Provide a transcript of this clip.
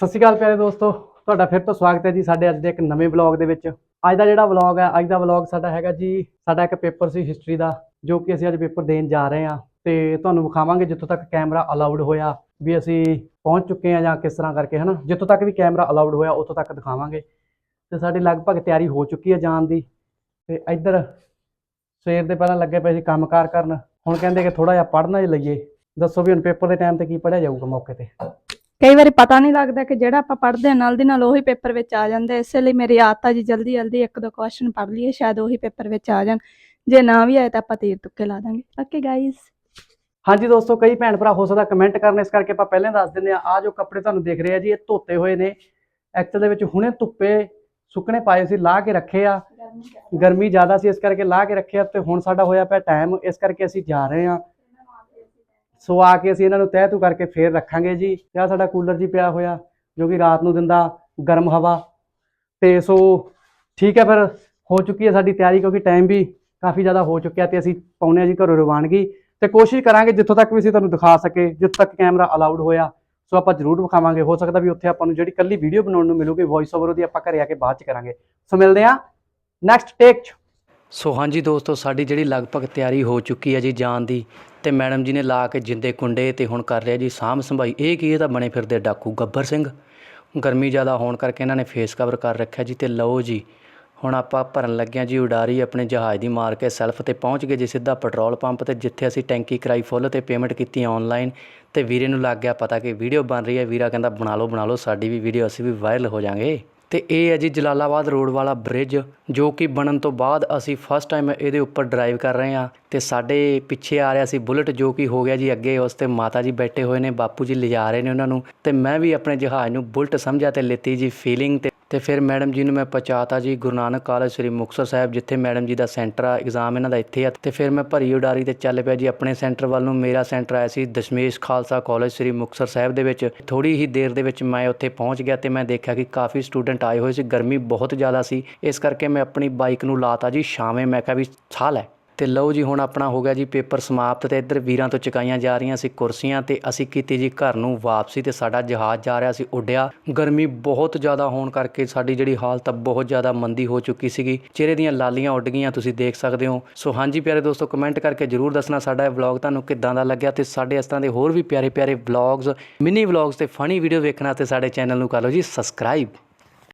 ਸਤਿ ਸ਼੍ਰੀ ਅਕਾਲ ਪਿਆਰੇ ਦੋਸਤੋ, ਤੁਹਾਡਾ ਫਿਰ ਤੋਂ ਸਵਾਗਤ ਹੈ ਜੀ ਸਾਡੇ ਅੱਜ ਦੇ ਇੱਕ ਨਵੇਂ ਵਲੌਗ ਦੇ ਵਿੱਚ। ਅੱਜ ਦਾ ਜਿਹੜਾ ਵਲੌਗ ਹੈ, ਅੱਜ ਦਾ ਵਲੌਗ ਸਾਡਾ ਹੈਗਾ ਜੀ, ਸਾਡਾ ਇੱਕ ਪੇਪਰ ਸੀ ਹਿਸਟਰੀ ਦਾ, ਜੋ ਕਿ ਅਸੀਂ ਅੱਜ ਪੇਪਰ ਦੇਣ ਜਾ ਰਹੇ ਹਾਂ। ਤੇ ਤੁਹਾਨੂੰ ਵਿਖਾਵਾਂਗੇ ਜਿੱਥੋਂ ਤੱਕ ਕੈਮਰਾ ਅਲਾਉਡ ਹੋਇਆ, ਵੀ ਅਸੀਂ ਪਹੁੰਚ ਚੁੱਕੇ ਹਾਂ ਜਾਂ ਕਿਸ ਤਰ੍ਹਾਂ ਕਰਕੇ, ਹਨਾ? ਜਿੱਥੋਂ ਤੱਕ ਵੀ ਕੈਮਰਾ ਅਲਾਉਡ ਹੋਇਆ, ਉੱਥੋਂ ਤੱਕ ਦਿਖਾਵਾਂਗੇ। ਤੇ ਸਾਡੀ ਲਗਭਗ ਤਿਆਰੀ ਹੋ ਚੁੱਕੀ ਹੈ ਜਾਣ ਦੀ। ਤੇ ਇੱਧਰ ਸਵੇਰ ਦੇ ਪਹਿਲਾਂ ਲੱਗੇ ਪਏ ਸੀ ਕੰਮਕਾਰ ਕਰਨ। ਹੁਣ ਕਹਿੰਦੇ ਕਿ ਥੋੜਾ ਜਿਹਾ ਪੜ੍ਹਨਾ ਹੀ ਲਈਏ। ਦੱਸੋ ਵੀ ਹੁਣ ਪੇਪਰ ਦੇ ਟਾਈਮ ਤੇ ਕੀ ਪੜ੍ਹਿਆ ਜਾਊਗਾ ਮੌਕੇ ਤੇ? ਕਈ ਵਾਰੀ ਪਤਾ ਨਹੀਂ ਲੱਗਦਾ ਕਿ ਜਿਹੜਾ ਆਪਾਂ ਪੜ੍ਹਦੇ ਹਾਂ ਨਾਲ ਦੀ ਨਾਲ ਉਹੀ ਪੇਪਰ ਵਿੱਚ ਆ ਜਾਂਦਾ। ਇਸੇ ਲਈ ਮੇਰੀ ਆਦਤ ਆ ਜੀ ਜਲਦੀ ਜਲਦੀ ਇੱਕ ਦੋ ਕੁਐਸਚਨ ਪੜ੍ਹ ਲਈਏ ਸ਼ਾਇਦ ਉਹੀ ਪੇਪਰ ਵਿੱਚ ਆ ਜਾਣ। ਜੇ ਨਾ ਵੀ ਆਏ ਤਾਂ ਆਪਾਂ ਤੀਰ ਤੁੱਕੇ ਲਾ ਦਾਂਗੇ। ਓਕੇ ਗਾਇਜ਼ ਹਾਂਜੀ ਦੋਸਤੋ ਕਈ ਭੈਣ ਭਰਾ ਹੋ ਸਕਦਾ ਕਮੈਂਟ ਕਰਨ ਇਸ ਕਰਕੇ ਆਪਾਂ ਪਹਿਲਾਂ ਦੱਸ ਦਿੰਦੇ ਆ ਆ ਜੋ ਕੱਪੜੇ ਤੁਹਾਨੂੰ ਦਿਖ ਰਹੇ ਆ ਜੀ ਇਹ ਧੋਤੇ ਹੋਏ ਨੇ। ਐਕਚੁਅਲ ਦੇ ਵਿੱਚ ਹੁਣੇ ਧੁੱਪੇ ਸੁੱਕਣੇ ਪਾਏ ਸੀ ਲਾ ਕੇ ਰੱਖੇ ਆ। ਗਰਮੀ ਜ਼ਿਆਦਾ। ਸੀ ਇਸ ਕਰਕੇ ਲਾ ਕੇ ਰੱਖੇ ਆ ਤੇ ਹੁਣ ਸਾਡਾ ਹੋਇਆ ਪਿਆ ਟਾਈਮ ਇਸ ਕਰਕੇ ਅਸੀਂ ਜਾ ਰਹੇ ਆ ਸੋ ਆ ਕੇ ਅਸੀਂ ਇਹਨਾਂ ਨੂੰ ਤਹਿ ਤੂ ਕਰਕੇ ਫੇਰ ਰੱਖਾਂਗੇ ਜੀ। ਤੇ ਸਾਡਾ ਕੂਲਰ ਜੀ ਪਿਆ ਹੋਇਆ, ਜੋ ਕਿ ਰਾਤ ਨੂੰ ਦਿੰਦਾ ਗਰਮ ਹਵਾ। ਤੇ ਸੋ ਠੀਕ ਹੈ ਫਿਰ, ਹੋ ਚੁੱਕੀ ਹੈ ਸਾਡੀ ਤਿਆਰੀ ਕਿਉਂਕਿ ਟਾਈਮ ਵੀ ਕਾਫੀ ਜ਼ਿਆਦਾ ਹੋ ਚੁੱਕਿਆ ਤੇ ਅਸੀਂ ਪਾਉਨੇ ਆ ਜੀ ਘਰੋਂ ਰਵਾਨਗੀ। ਤੇ ਕੋਸ਼ਿਸ਼ ਕਰਾਂਗੇ ਜਿੱਥੋਂ ਤੱਕ ਵੀ ਅਸੀਂ ਤੁਹਾਨੂੰ ਦਿਖਾ ਸਕੇ ਜਿੱਥੋਂ ਤੱਕ ਕੈਮਰਾ ਅਲਾਉਡ ਹੋਇਆ, ਸੋ ਆਪਾਂ ਜ਼ਰੂਰ ਵਿਖਾਵਾਂਗੇ। ਹੋ ਸਕਦਾ ਵੀ ਉੱਥੇ ਆਪਾਂ ਨੂੰ ਜਿਹੜੀ ਕੱਲੀ ਵੀਡੀਓ ਬਣਾਉਣ ਨੂੰ ਮਿਲੂਗੀ ਵੌਇਸ ਓਵਰ ਉਹਦੀ ਆਪਾਂ ਘਰੇ ਆ ਕੇ ਬਾਅਦ ਚ ਕਰਾਂਗੇ। ਸੋ ਮਿਲਦੇ ਆ ਨੈਕਸਟ ਟੇਕ ਚ ਸੋ ਹਾਂਜੀ ਦੋਸਤੋ, ਸਾਡੀ ਜਿਹੜੀ ਲਗਭਗ ਤਿਆਰੀ ਹੋ ਚੁੱਕੀ ਹੈ ਜੀ ਜਾਣ ਦੀ, ਤੇ ਮੈਡਮ ਜੀ ਨੇ ਲਾ ਕੇ ਜਿੰਦੇ ਕੁੰਡੇ ਤੇ ਹੁਣ ਕਰ ਰਿਹਾ ਜੀ ਸਾਂਭ ਸੰਭਾਈ। ਇਹ ਕੀ ਇਹ ਤਾਂ ਬਣੇ ਫਿਰਦੇ ਡਾਕੂ। ਗੱਬਰ ਸਿੰਘ, ਗਰਮੀ ਜ਼ਿਆਦਾ ਹੋਣ ਕਰਕੇ ਇਹਨਾਂ ਨੇ ਫੇਸ ਕਵਰ ਕਰ ਰੱਖਿਆ ਜੀ, ਤੇ ਲਓ ਜੀ, ਹੁਣ ਆਪਾਂ ਭਰਨ ਲੱਗਿਆ ਜੀ ਉਡਾਰੀ ਆਪਣੇ ਜਹਾਜ਼ ਦੀ ਮਾਰ ਕੇ ਸੈਲਫ ਤੇ ਪਹੁੰਚ ਗਏ ਜੀ ਸਿੱਧਾ ਪੈਟਰੋਲ ਪੰਪ ਤੇ, ਜਿੱਥੇ ਅਸੀਂ ਟੈਂਕੀ ਕਰਾਈ ਫੁੱਲ ਤੇ ਪੇਮੈਂਟ ਕੀਤੀ ਆਨਲਾਈਨ ਤੇ ਵੀਰੇ ਨੂੰ ਲੱਗ ਗਿਆ ਪਤਾ ਕਿ ਵੀਡੀਓ ਬਣ ਰਹੀ ਹੈ। ਵੀਰਾ ਕਹਿੰਦਾ, ਬਣਾ ਲਓ ਬਣਾ ਲਓ, ਸਾਡੀ ਵੀ ਵੀਡੀਓ ਅਸੀਂ ਵੀ ਵਾਇਰਲ ਹੋ ਜਾਾਂਗੇ ਅਤੇ ਇਹ ਹੈ ਜੀ ਜਲਾਲਾਬਾਦ ਰੋਡ ਵਾਲਾ ਬ੍ਰਿਜ, ਜੋ ਕਿ ਬਣਨ ਤੋਂ ਬਾਅਦ ਅਸੀਂ ਫਸਟ ਟਾਈਮ ਇਹਦੇ ਉੱਪਰ ਡਰਾਈਵ ਕਰ ਰਹੇ ਹਾਂ ਤੇ ਸਾਡੇ ਪਿੱਛੇ ਆ ਰਿਹਾ ਸੀ ਬੁਲਟ, ਜੋ ਕਿ ਹੋ ਗਿਆ ਜੀ ਅੱਗੇ, ਉਸ ਤੇ ਮਾਤਾ ਜੀ ਬੈਠੇ ਹੋਏ ਨੇ, ਬਾਪੂ ਜੀ ਲਿਜਾ ਰਹੇ ਨੇ ਉਹਨਾਂ ਨੂੰ ਤੇ ਮੈਂ ਵੀ ਆਪਣੇ ਜਹਾਜ਼ ਨੂੰ ਬੁਲਟ ਸਮਝਿਆ ਤੇ ਲਿੱਤੀ ਜੀ ਫੀਲਿੰਗ ਤੇ ਅਤੇ ਫਿਰ ਮੈਡਮ ਜੀ ਨੂੰ ਮੈਂ ਪਹੁੰਚਾਤਾ ਜੀ ਗੁਰੂ ਨਾਨਕ ਕਾਲਜ ਸ੍ਰੀ ਮੁਕਤਸਰ ਸਾਹਿਬ, ਜਿੱਥੇ ਮੈਡਮ ਜੀ ਦਾ ਸੈਂਟਰ ਆ, ਇਗਜ਼ਾਮ ਇਹਨਾਂ ਦਾ ਇੱਥੇ ਆ ਅਤੇ ਫਿਰ ਮੈਂ ਭਰੀ ਉਡਾਰੀ ਤੇ ਚੱਲ ਪਿਆ ਜੀ ਆਪਣੇ ਸੈਂਟਰ ਵੱਲ ਨੂੰ। ਮੇਰਾ ਸੈਂਟਰ ਆਇਆ ਸੀ ਦਸ਼ਮੇਸ਼ ਖਾਲਸਾ ਕਾਲਜ ਸ੍ਰੀ ਮੁਕਤਸਰ ਸਾਹਿਬ ਦੇ ਵਿੱਚ। ਥੋੜੀ ਹੀ ਦੇਰ ਦੇ ਵਿੱਚ ਮੈਂ ਉੱਥੇ ਪਹੁੰਚ ਗਿਆ ਤੇ ਮੈਂ ਦੇਖਿਆ ਕਿ ਕਾਫੀ ਸਟੂਡੈਂਟ ਆਏ ਹੋਏ ਸੀ, ਗਰਮੀ ਬਹੁਤ ਜ਼ਿਆਦਾ ਸੀ। ਇਸ ਕਰਕੇ ਮੈਂ ਆਪਣੀ ਬਾਈਕ ਨੂੰ ਲਾਤਾ ਜੀ, ਛਾਵੇਂ। ਮੈਂ ਕਿਹਾ ਵੀ ਛਾਹ ਲੈ। ਤੇ ਲਓ ਜੀ, ਹੁਣ ਆਪਣਾ ਹੋ ਗਿਆ ਜੀ ਪੇਪਰ ਸਮਾਪਤ ਤੇ ਇੱਧਰ ਵੀਰਾਂ ਤੋਂ ਚੁਕਾਈਆਂ ਜਾ ਰਹੀਆਂ ਸੀ ਕੁਰਸੀਆਂ ਤੇ ਅਸੀਂ ਕੀਤੀ ਜੀ ਘਰ ਨੂੰ ਵਾਪਸੀ ਤੇ ਸਾਡਾ ਜਹਾਜ਼ ਜਾ ਰਿਹਾ ਸੀ ਉੱਡਿਆ। ਗਰਮੀ ਬਹੁਤ ਜ਼ਿਆਦਾ ਹੋਣ ਕਰਕੇ ਸਾਡੀ ਜਿਹੜੀ ਹਾਲਤ ਆ ਬਹੁਤ ਜ਼ਿਆਦਾ ਮੰਦੀ ਹੋ ਚੁੱਕੀ ਸੀਗੀ। ਚਿਹਰੇ ਦੀਆਂ ਲਾਲੀਆਂ ਉੱਡ ਗਈਆਂ, ਤੁਸੀਂ ਦੇਖ ਸਕਦੇ ਹੋ। ਸੋ ਹਾਂਜੀ ਪਿਆਰੇ ਦੋਸਤੋ ਕਮੈਂਟ ਕਰਕੇ ਜਰੂਰ ਦੱਸਣਾ ਸਾਡਾ ਇਹ ਵਲੌਗ ਤੁਹਾਨੂੰ ਕਿੱਦਾਂ ਦਾ ਲੱਗਿਆ ਤੇ ਸਾਡੇ ਇਸ ਤਰ੍ਹਾਂ ਦੇ ਹੋਰ ਵੀ ਪਿਆਰੇ ਪਿਆਰੇ ਵਲੌਗਸ ਮਿਨੀ ਵਲੌਗਸ ਤੇ ਫਨੀ ਵੀਡੀਓ ਵੇਖਣਾ ਤੇ ਸਾਡੇ ਚੈਨਲ ਨੂੰ ਕਰ ਲਓ ਜੀ ਸਬਸਕ੍ਰਾਈਬ